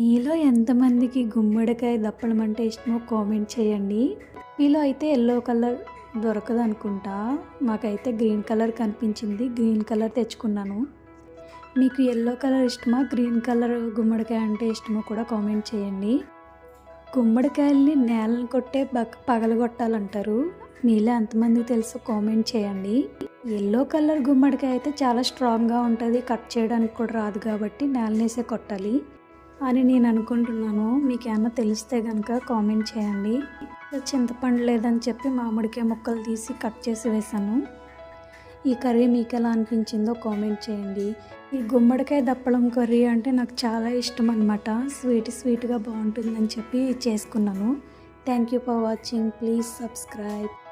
మీలో ఎంతమందికి గుమ్మడికాయ దప్పడం అంటే ఇష్టమో కామెంట్ చేయండి. మీలో అయితే ఎల్లో కలర్ దొరకదు అనుకుంటా మాకైతే గ్రీన్ కలర్ కనిపించింది. గ్రీన్ కలర్ తెచ్చుకున్నాను. మీకు ఎల్లో కలర్ ఇష్టమా? గ్రీన్ కలర్ గుమ్మడికాయ అంటే ఇష్టమో కూడా కామెంట్ చేయండి. గుమ్మడికాయల్ని నేలను కొట్టే బగ పగలగొట్టాలంటారు. మీలో ఎంతమందికి తెలుసు కామెంట్ చేయండి. ఎల్లో కలర్ గుమ్మడికాయ అయితే చాలా స్ట్రాంగ్గా ఉంటుంది. కట్ చేయడానికి కూడా రాదు కాబట్టి నేలనేసే కొట్టాలి. అని నేను అనుకుంటున్నాను. మీకు ఏమన్నా తెలిస్తే కనుక కామెంట్ చేయండి. చింతపండు లేదని చెప్పి మామిడికాయ ముక్కలు తీసి కట్ చేసి వేసాను ఈ కర్రీ మీకు ఎలా అనిపించిందో కామెంట్ చేయండి. ఈ గుమ్మడికాయ దప్పడం కర్రీ అంటే నాకు చాలా ఇష్టం అనమాట స్వీట్ స్వీట్గా బాగుంటుందని చెప్పి చేసుకున్నాను. Thank you for watching. Please subscribe.